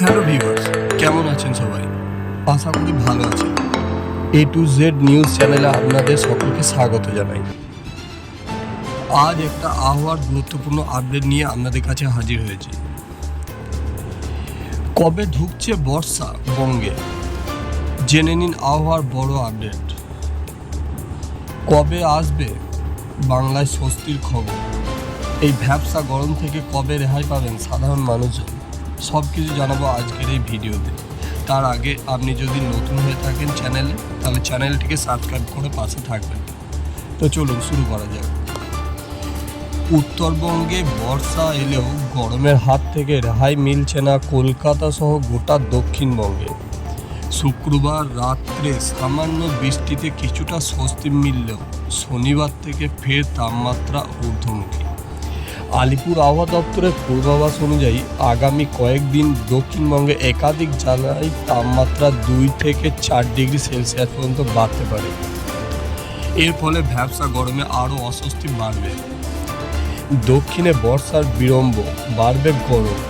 Hello viewers, কেমন আছেন সবাই? আশা করি ভালো আছেন। এ টু জেড নিউজ চ্যানেলে আপনাদের সকলকে স্বাগত জানাই। আজ একটা আবহাওয়ার গুরুত্বপূর্ণ আপডেট নিয়ে আপনাদের কাছে হাজির হয়েছি। কবে ঢুকছে বর্ষা বঙ্গে? জেনে নিন আবহাওয়ার বড় আপডেট। কবে আসবে বাংলায় স্বস্তির খবর? এই ভ্যাবসা গরম থেকে কবে রেহাই পাবেন সাধারণ মানুষজন? সব কিছু জানাব আজকের এই ভিডিওতে। তার আগে আপনি যদি নতুন হয়ে থাকেন চ্যানেলে, তাহলে চ্যানেলটিকে সাবস্ক্রাইব করে পাশে থাকবেন। তো চলুন শুরু করা যাক। উত্তরবঙ্গে বর্ষা এলেও গরমের হাত থেকে রেহাই মিলছে না কলকাতা সহ গোটা দক্ষিণবঙ্গে। শুক্রবার রাত্রে সামান্য বৃষ্টিতে কিছুটা স্বস্তি মিললেও শনিবার থেকে ফের তাপমাত্রা ঊর্ধ্বমুখী। আলিপুর আবহাওয়া দপ্তরের পূর্বাভাস অনুযায়ী আগামী কয়েকদিন দক্ষিণবঙ্গে একাধিক জেলায় তাপমাত্রা দুই থেকে চার ডিগ্রি সেলসিয়াস পর্যন্ত বাড়তে পারে। এর ফলে ভ্যাবসা গরমে আরও অস্বস্তি বাড়বে। দক্ষিণে বর্ষার বিড়ম্ব বাড়বে গরম।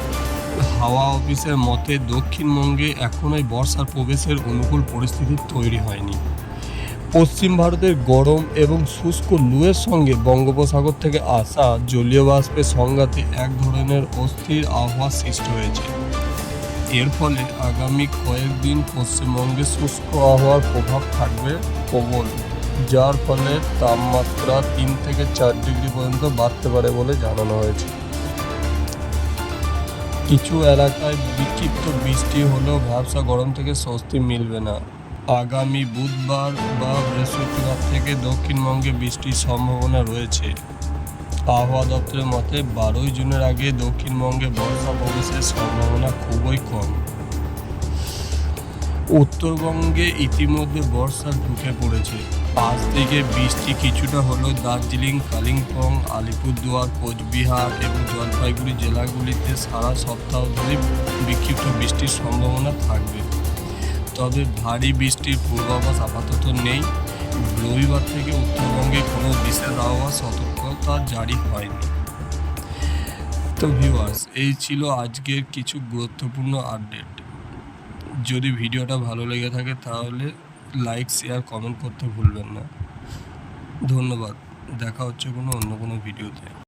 হাওয়া অফিসের মতে দক্ষিণবঙ্গে এখনই বর্ষার প্রবেশের অনুকূল পরিস্থিতি তৈরি হয়নি। পশ্চিম ভারতের গরম এবং শুষ্ক লুয়ের সঙ্গে বঙ্গোপসাগর থেকে আসা জলীয় বাষ্পের সংঘাতে এক ধরনের অস্থির আবহাওয়া সৃষ্টি হয়েছে। এর ফলে আগামী কয়েকদিন পশ্চিমবঙ্গে শুষ্ক আবহাওয়ার প্রভাব থাকবে প্রবল, যার ফলে তাপমাত্রা তিন থেকে চার ডিগ্রি পর্যন্ত বাড়তে পারে বলে জানানো হয়েছে। কিছু এলাকায় বিক্ষিপ্ত বৃষ্টি হলেও ভ্যাবসা গরম থেকে স্বস্তি মিলবে না। আগামী বুধবার বা বৃহস্পতিবার থেকে দক্ষিণবঙ্গে বৃষ্টির সম্ভাবনা রয়েছে। আবহাওয়া দপ্তরের মতে, বারোই জুনের আগে দক্ষিণবঙ্গে বর্ষা প্রবেশের সম্ভাবনা খুবই কম। উত্তরবঙ্গে ইতিমধ্যে বর্ষা ঢুকে পড়েছে। আজ থেকে বৃষ্টি কিছুটা হলেও দার্জিলিং, কালিম্পং, আলিপুরদুয়ার, কোচবিহার এবং জলপাইগুড়ি জেলাগুলিতে সারা সপ্তাহ ধরে বিক্ষিপ্ত বৃষ্টির সম্ভাবনা থাকবে। তবে ভারী বৃষ্টির পূর্বাভাস আপাতত নেই। রবিবার থেকে উত্তরবঙ্গে কোনো বিশেষ আবহাওয়া সতর্কতা জারি হয়নি। তো ভিউয়ার্স এই ছিল আজকের কিছু গুরুত্বপূর্ণ আপডেট যদি ভিডিওটা ভালো লেগে থাকে তাহলে লাইক শেয়ার কমেন্ট করতে ভুলবেন না। ধন্যবাদ। দেখা হচ্ছে কোনো অন্য কোনো ভিডিওতে।